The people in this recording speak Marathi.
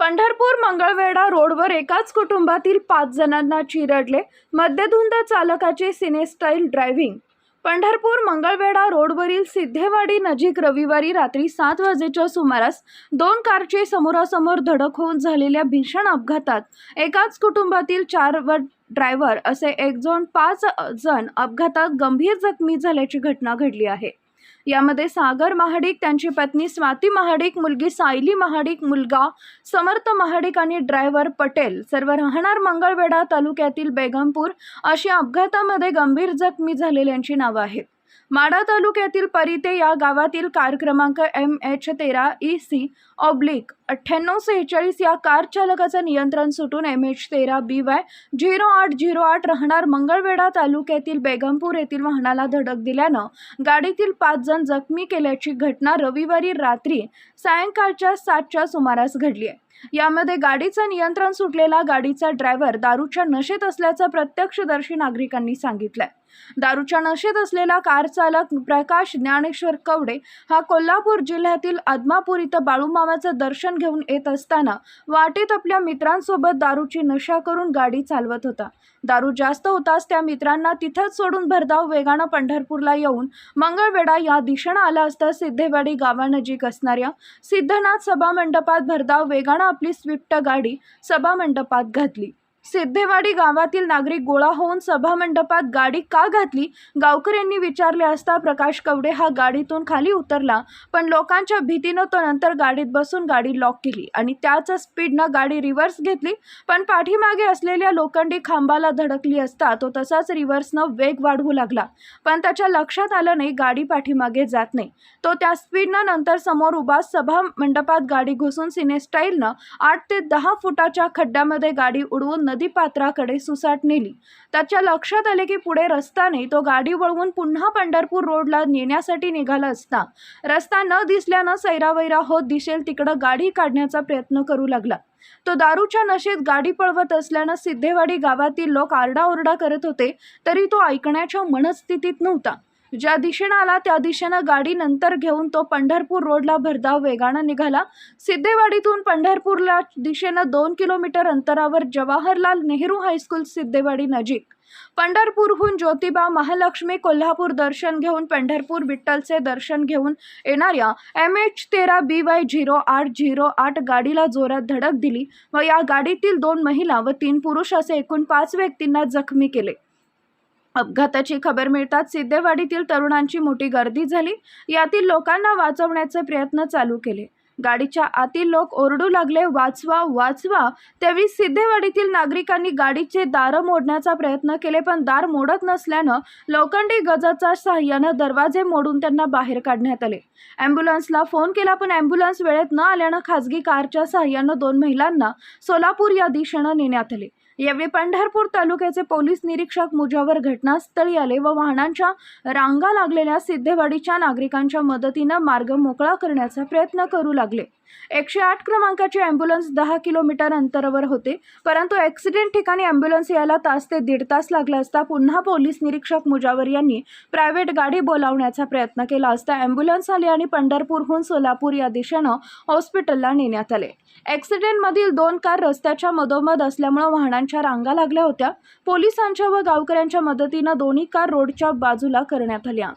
पंढरपूर मंगळवेढा रोडवर एकाच कुटुंबातील पाच जणांना चिरडले मद्यधुंद चालकाचे cine style driving. Pandharpur Mangalwedha रोडवरील सिद्धेवाडी नजीक रविवारी रात्री सात वाजेच्या सुमारास दोन कारचे समोरासमोर धडक होऊन झालेल्या भीषण अपघातात एकाच कुटुंबातील चार व ड्रायव्हर असे एक जण पाच जण अपघातात गंभीर जखमी झाल्याची घटना घडली आहे. यामध्ये सागर महाडिक त्यांची पत्नी स्वाती महाडिक मुलगी सायली महाडिक मुलगा समर्थ महाडिक आणि ड्रायव्हर पटेल. सर्व राहणार मंगळवेढा तालुक्यातील बेगमपूर. अशी अपघातामध्ये गंभीर जखमी झालेल्यांची नावं आहेत. माडा तालुक्यातील परिते या गावातील कार क्रमांक एम एच तेरा ई सी ऑब्लिक अठ्ठ्याण्णव सेहेचाळीस या कार चालकाचं नियंत्रण सुटून एम एच तेरा बी वाय झिरो आठ झिरो आठ राहणार मंगळवेढा तालुक्यातील बेगमपूर येथील वाहनाला धडक दिल्यानं गाडीतील पाच जण जखमी केल्याची घटना रविवारी रात्री सायंकाळच्या सातच्या सुमारास घडली आहे. यामध्ये गाडीचं नियंत्रण सुटलेला गाडीचा ड्रायव्हर दारूच्या नशेत असल्याचं प्रत्यक्षदर्शी नागरिकांनी सांगितलंय. दारूच्या नशेत असलेला कार चालक प्रकाश ज्ञानेश्वर कवडे हा कोल्हापूर जिल्ह्यातील आदमापूर इथं बाळूमामाचं दर्शन घेऊन येत असताना वाटेत आपल्या मित्रांसोबत दारूची नशा करून गाडी चालवत होता. दारू जास्त होताच त्या मित्रांना तिथंच सोडून भरधाव वेगानं पंढरपूरला येऊन मंगळवेढा या दिशेनं आला असता सिद्धेवाडी गावानजीक असणाऱ्या सिद्धनाथ सभा मंडपात भरधाव वेगानं आपली स्विफ्ट गाडी सभा मंडपात घातली. सिद्धेवाडी गावातील नागरिक गोळा होऊन सभामंडपात गाडी का घातली? गावकऱ्यांनी विचारले असता प्रकाश कवडे हा गाडीतून खाली उतरला पण लोकांच्या भीतीनं तो नंतर गाडीत बसून गाडी लॉक केली आणि त्याच स्पीडनं गाडी रिव्हर्स घेतली. पण पाठीमागे असलेल्या लोखंडी खांबाला धडकली असता तो तसाच रिव्हर्सनं वेग वाढवू लागला. पण त्याच्या लक्षात आलं नाही गाडी पाठीमागे जात नाही. तो त्या स्पीडनं नंतर समोर उभा सभा मंडपात गाडी घुसून सिनेस्टाईलनं आठ ते दहा फुटाच्या खड्ड्यामध्ये गाडी उडवून नदीपात्राकडे सुसाट नेली. त्याच्या लक्षात आले की पुढे रस्ताने तो गाडी वळवून पुन्हा पंढरपूर रोडला नेण्यासाठी निघाला असता. रस्ता न दिसल्यानं सैरावैरा होत दिसेल तिकडं गाडी काढण्याचा प्रयत्न करू लागला. तो दारूच्या नशेत गाडी पळवत असल्यानं सिद्धेवाडी गावातील लोक आरडाओरडा करत होते तरी तो ऐकण्याच्या मनस्थितीत नव्हता. ज्या दिशेनं आला त्या दिशेनं गाडी नंतर घेऊन तो पंढरपूर रोडला भरधाव वेगानं निघाला. सिद्धेवाडीतून पंढरपूरला दिशेनं दोन किलोमीटर अंतरावर जवाहरलाल नेहरू हायस्कूल सिद्धेवाडी नजीक. पंढरपूरहून ज्योतिबा महालक्ष्मी कोल्हापूर दर्शन घेऊन पंढरपूर विठ्ठलचे दर्शन घेऊन येणाऱ्या एम एच तेरा बी वाय झिरो आठ झिरो आठ गाडीला जोरात धडक दिली व या गाडीतील दोन महिला व तीन पुरुष असे एकूण पाच व्यक्तींना जखमी केले. अपघाताची खबर मिळताच सिद्धेवाडीतील तरुणांची मोठी गर्दी झाली. यातील लोकांना वाचवण्याचे प्रयत्न चालू केले. गाडीच्या आतील लोक ओरडू लागले वाचवा वाचवा. त्यावेळी सिद्धेवाडीतील नागरिकांनी गाडीचे दारं मोडण्याचा प्रयत्न केले पण दार मोडत नसल्यानं लोखंडी गजाच्या सहाय्यानं दरवाजे मोडून त्यांना बाहेर काढण्यात आले. ॲम्ब्युलन्सला फोन केला पण ॲम्ब्युलन्स वेळेत न आल्यानं खासगी कारच्या सहाय्यानं दोन महिलांना सोलापूर या दिशेनं नेण्यात आले. यावेळी पंढरपूर तालुक्याचे पोलीस निरीक्षक मुजावर घटनास्थळी आले व वाहनांच्या रांगा लागलेल्या सिद्धेवाडीच्या नागरिकांच्या मदतीनं मार्ग मोकळा करण्याचा प्रयत्न करू लागले. एकशे आठ क्रमांकाची ॲम्ब्युलन्स दहा किलोमीटर अंतरावर होते परंतु ॲक्सिडेंट ठिकाणी ॲम्ब्युलन्स यायला तास ते दीड तास लागला असता पुन्हा पोलीस निरीक्षक मुजावर यांनी प्रायव्हेट गाडी बोलावण्याचा प्रयत्न केला असता ॲम्ब्युलन्स आली आणि पंढरपूरहून सोलापूर या दिशेनं हॉस्पिटलला नेण्यात आले. ॲक्सिडेंटमधील दोन कार रस्त्याच्या मधोमध असल्यामुळं वाहनांच्या रांगा लागल्या होत्या. पोलिसांच्या व गावकऱ्यांच्या मदतीनं दोन्ही कार रोडच्या बाजूला करण्यात आल्या.